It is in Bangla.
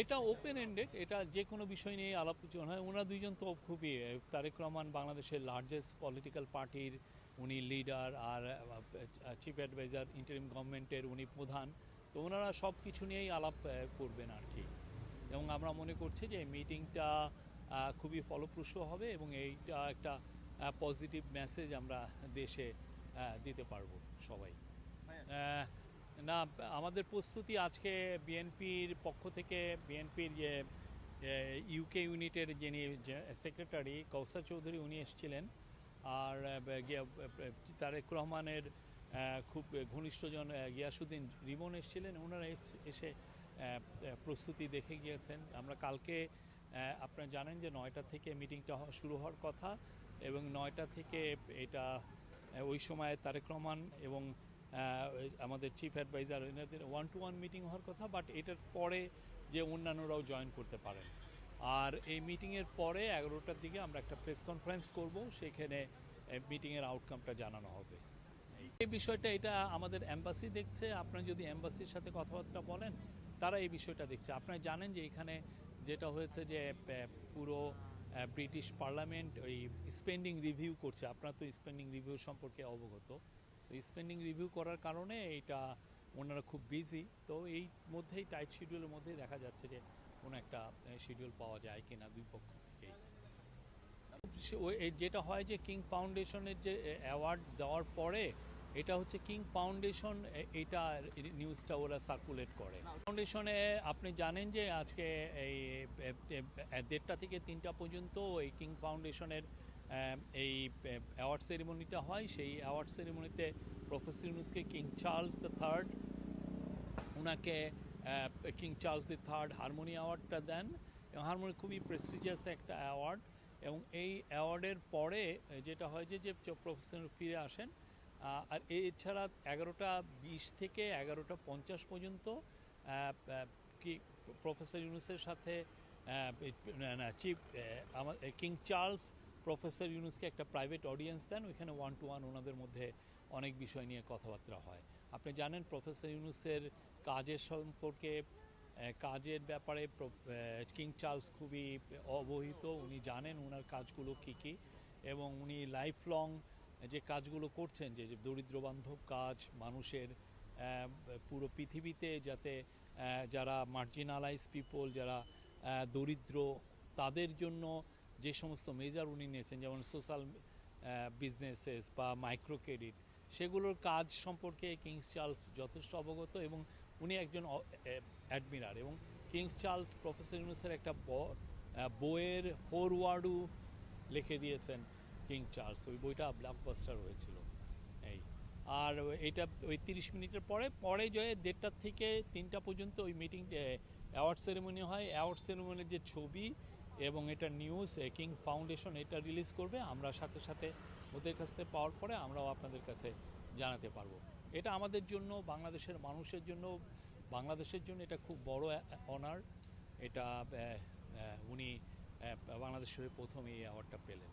এটা ওপেন এন্ডেড এটা যে কোনো বিষয় নিয়ে আলাপোচনা হয়। ওনারা দুইজন তো খুবই তারেক রহমান বাংলাদেশের লার্জেস্ট পলিটিক্যাল পার্টির উনি লিডার আর চিফ অ্যাডভাইজার ইন্টারিম গভর্নমেন্টের উনি প্রধান। তো ওনারা সব কিছু নিয়েই আলাপ করবেন আর কি এবং আমরা মনে করছি যে এই মিটিংটা খুবই ফলপ্রসূ হবে এবং এইটা একটা পজিটিভ মেসেজ আমরা দেশে দিতে পারব সবাই। না, আমাদের প্রস্তুতি আজকে বিএনপির পক্ষ থেকে, বিএনপির যে ইউকে ইউনিটের যিনি সেক্রেটারি কৌসার চৌধুরী, উনি এসেছিলেন। আর তারেক রহমানের খুব ঘনিষ্ঠজন গিয়াসুদ্দিন রিমন এসেছিলেন। ওনারা এস- প্রস্তুতি দেখে গিয়েছেন। আমরা কালকে আপনারা জানেন যে নয়টা থেকে মিটিংটা শুরু হওয়ার কথা এবং নয়টা থেকে এটা ওই সময় তারেক রহমান এবং আমাদের চিফ অ্যাডভাইজার এনাদের ওয়ান টু ওয়ান মিটিং হওয়ার কথা বাট এটার পরে যে অন্যান্যরাও জয়েন করতে পারেন। আর এই মিটিংয়ের পরে এগারোটার দিকে আমরা একটা প্রেস কনফারেন্স করব, সেখানে মিটিংয়ের আউটকামটা জানানো হবে। এই- বিষয়টা, এটা আমাদের এম্বাসি দেখছে। আপনারা যদি এম্বাসির সাথে কথাবার্তা বলেন, তারা এই বিষয়টা দেখছে। আপনারা জানেন যে এখানে যেটা হয়েছে যে পুরো ব্রিটিশ পার্লামেন্ট ওই স্পেন্ডিং রিভিউ করছে। আপনারা তো স্পেন্ডিং রিভিউ সম্পর্কে অবগত। স্পেন্ডিং রিভিউ করার কারণে এইটা ওনারা খুব বিজি তো এই মধ্যেই টাইট শিডিউলের মধ্যেই দেখা যাচ্ছে যে কোনো একটা শিডিউল পাওয়া যায় কিনা দুই পক্ষ এই যেটা হয় যে কিং ফাউন্ডেশনের যে অ্যাওয়ার্ড দেওয়ার পরে এটা হচ্ছে কিং ফাউন্ডেশন এটা নিউজটা ওরা সার্কুলেট করে। ফাউন্ডেশনে আপনি জানেন যে আজকে এই দেড়টা থেকে তিনটা পর্যন্ত এই কিং ফাউন্ডেশনের এই অ্যাওয়ার্ড সেরিমনিটা হয়। সেই অ্যাওয়ার্ড সেরিমনিতে প্রফেসর ইউনুসকে কিং চার্লস দ্য থার্ড ওনাকে King Charles the third harmony অ্যাওয়ার্ডটা দেন। এবং হারমোনি খুবই প্রেস্টিজিয়াস একটা অ্যাওয়ার্ড এবং এই অ্যাওয়ার্ডের পরে যেটা হয় যে যে প্রফেসর ফিরে আসেন আর এছাড়া এগারোটা বিশ থেকে এগারোটা পঞ্চাশ পর্যন্ত কি প্রফেসর ইউনুসের সাথে চিফ আমার কিং চার্লস প্রফেসর ইউনুসকে একটা প্রাইভেট অডিয়েন্স দেন, ওইখানে ওয়ান টু ওয়ান ওনাদের মধ্যে অনেক বিষয় নিয়ে কথাবার্তা হয়। আপনি জানেন প্রফেসর ইউনুসের কাজের সম্পর্কে কাজের ব্যাপারে কিং চার্লস খুবই অবহিত। উনি জানেন ওনার কাজগুলো কী কী এবং উনি লাইফ লং যে কাজগুলো করছেন, যে দরিদ্র বান্ধব কাজ, মানুষের পুরো পৃথিবীতে যাতে যারা মার্জিনালাইজ পিপল যারা দরিদ্র, তাদের জন্য যে সমস্ত মেজার উনি নিয়েছেন, যেমন সোশ্যাল বিজনেসেস বা মাইক্রো ক্রেডিট সেগুলোর কাজ সম্পর্কে কিংস চার্লস যথেষ্ট অবগত এবং উনি একজন অ্যাডমিরার এবং কিংস চার্লস প্রফেসর ইউনুসের একটা বইয়ের ফোরওয়ার্ডও লিখে দিয়েছেন কিং চার্লস ওই বইটা ব্লকবাস্টার হয়েছিল। এই, আর এটা ওই তিরিশ মিনিটের পরে পরে জয়ে দেড়টার থেকে তিনটা পর্যন্ত ওই মিটিং অ্যাওয়ার্ড সেরেমনি হয়। অ্যাওয়ার্ড সেরেমনির যে ছবি এবং এটা নিউজ কিং ফাউন্ডেশন এটা রিলিজ করবে। আমরা সাথে সাথে ওদের কাছ থেকে পাওয়ার পরে আমরাও আপনাদের কাছে জানাতে পারব। এটা আমাদের জন্য, বাংলাদেশের মানুষের জন্য, বাংলাদেশের জন্য এটা খুব বড় অনার এটা উনি বাংলাদেশের প্রথম এই অ্যাওয়ার্ডটা পেলেন।